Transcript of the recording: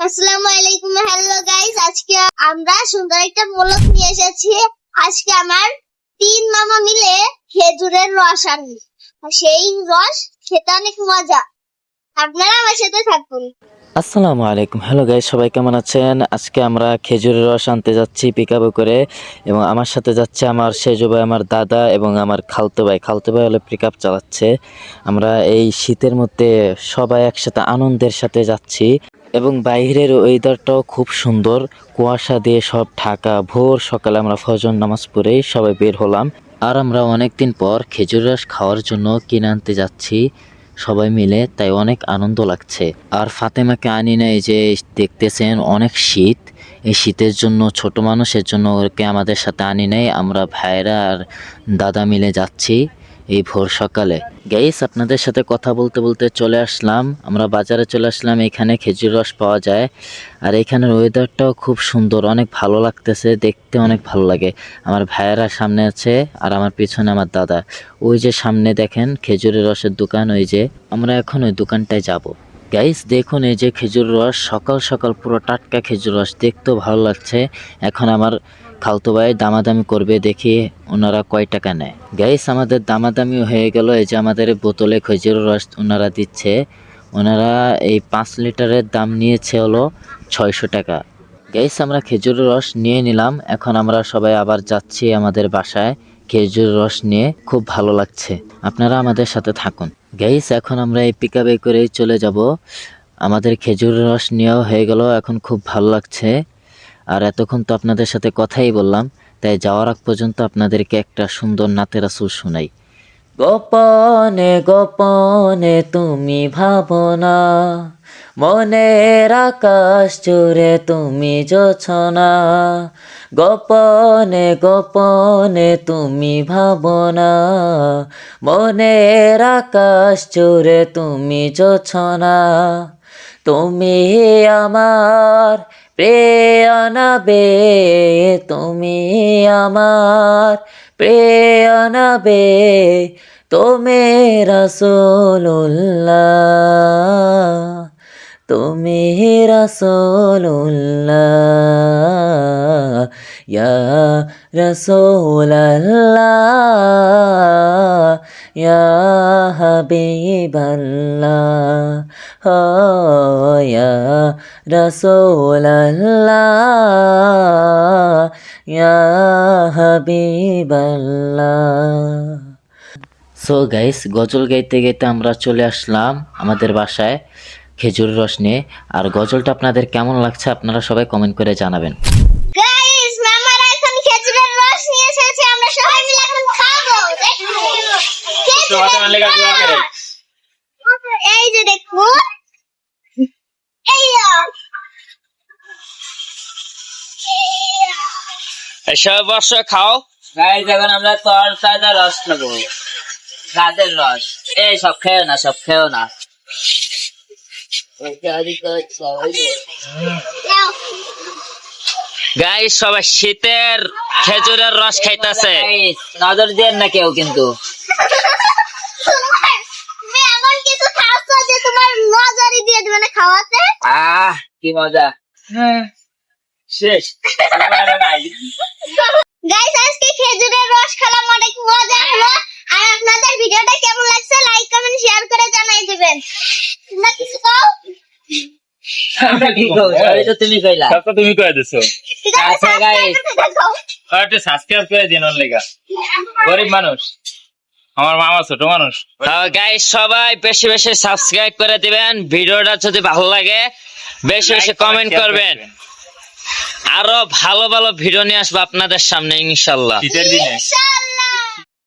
আসসালামু আলাইকুম hello guys আজকে আমরা সুন্দর একটা মোলক নিয়ে এসেছি। আজকে আমার তিন মামা মিলে খেজুরের রস আনি সেই রস খেতে অনেক মজা। আপনারা আমার সাথে থাকুন। আসসালামু আলাইকুম। হ্যালো গাইস সবাই কেমন আছেন? আজকে আমরা খেজুরের রস আনতে যাচ্ছি পিক করে। এবং আমার সাথে যাচ্ছে আমার সেজু ভাই, আমার দাদা এবং আমার খালতো ভাই। খালতো ভাই হলো পিক চালাচ্ছে। আমরা এই শীতের মধ্যে সবাই একসাথে আনন্দের সাথে যাচ্ছি। এবং বাইরের ওয়েদারটাও খুব সুন্দর। কুয়াশা দিয়ে সব ঢাকা, ভোর সকালে আমরা ফজর নামাজ পড়েই সবাই বের হলাম। আর আমরা অনেক দিন পর খেজুর রস খাওয়ার জন্য কিনে আনতে যাচ্ছি। সবাই মিলে তাই অনেক আনন্দ লাগছে। আর ফাতেমাকে আনি না এই যে, দেখতেছেন অনেক শীত। এই শীতের জন্য, ছোট মানুষের জন্য ওকে আমাদের সাথে আনি নাই। আমরা ভাইরা আর দাদা মিলে যাচ্ছি। এই ভোর সকালে। গাইস আপনাদের সাথে কথা বলতে বলতে চলে আসলাম। আমরা বাজারে চলে আসলাম, এখানে খেজুর রস পাওয়া যায়। আর এখানের ওয়েদারটাও খুব সুন্দর, অনেক ভালো লাগতেছে, দেখতে অনেক ভালো লাগে। আমার ভাইয়েরা সামনে আছে আর আমার পিছনে আমার দাদা। ওই যে সামনে দেখেন, খেজুরের রসের দোকান, ওই যে আমরা এখন ওই দোকানটায় যাব। গাইস দেখুন এই যে খেজুর রস, সকাল সকাল পুরো টাটকা খেজুর রস, দেখতেও ভালো লাগছে। এখন আমার খালতো ভাই দামাদামি করবে দেখি ওনারা কয় টাকা নেয়। গাইস আমাদের দামাদামি হয়ে গেল, এই যে আমাদের বোতলে খেজুর রস ওনারা দিচ্ছে। ওনারা এই পাঁচ লিটারের দাম নিয়েছে হলো ছয়শো টাকা। গাইস আমরা খেজুরের রস নিয়ে নিলাম, এখন আমরা সবাই আবার যাচ্ছি আমাদের বাসায়। খেজুর রস নিয়ে খুব ভালো লাগছে। আপনারা আমাদের সাথে থাকুন। গাইস এখন আমরা এই পিকাবে করেই চলে যাব। আমাদের খেজুর রস নেওয়া হয়ে গেল, এখন খুব ভালো লাগছে। আর এতক্ষণ তো আপনাদের সাথে কথাই বললাম, তাই যাওয়ার আগ পর্যন্ত আপনাদেরকে একটা সুন্দর নাতের আসুর শোনাই। গোপনে গোপনে তুমি ভাবনা, মনের আকাশ জুড়ে তুমি যোছনা। গোপনে গোপনে তুমি ভাবনা, মনের আকাশ জুড়ে তুমি যোছনা। তুমি আমার প্রেয়নাবে তুমি আমার প্রেয়নাবে তুমি রসুল্লাহ তুমি রসুল্লাহ ইয়া রসুল্লাহ ইয়া হাবিবাল্লাহ ও ইয়া রসুল্লাহ ইয়া হাবিবাল্লাহ। সো গাইস গজল গাইতে গাইতে আমরা চলে আসলাম আমাদের বাসায় খেজুর রস নিয়ে। আর গজলটা আপনাদের কেমন লাগছে আপনারা সবাই কমেন্ট করে জানাবেন গাইস মামারা এখন খেজুরের রস নিয়ে এসেছে আমরা সবাই মিলে এখন খাব রস। এই যে এসব বর্ষ খাও। গাইজ এখন আমরা তর তাজা রস নেব গাছের রস এই সব খেও না সব খেও না। গাই সবাই শীতের খেজুরের রস খাইতেছে। নজর দিয়ে না কেউ কিন্তু। আহ কি মজা? শেষ। গাইস আজকে খেজুরের রস খেলাম অনেক মজা হলো। আর আপনাদের ভিডিওটা কেমন লাগছে লাইক কমেন্ট শেয়ার করে জানাই দিবেন। তোমরা কিছু কও? কি কও? সবই তো তুমি কইলা। সব তো তুমি করে দিছো। আচ্ছা, guys. subscribe একটু সাবস্ক্রাইব করে দিন ওর গরিব মানুষ। আমার মামা ছোট মানুষ। গাই সবাই বেশি বেশি সাবস্ক্রাইব করে দিবেন। ভিডিওটা যদি ভালো লাগে বেশি বেশি কমেন্ট করবেন। আরও ভালো ভালো ভিডিও নিয়ে আসব আপনাদের সামনে ইনশাল্লাহ। শীতের দিনে। ইনশাআল্লাহ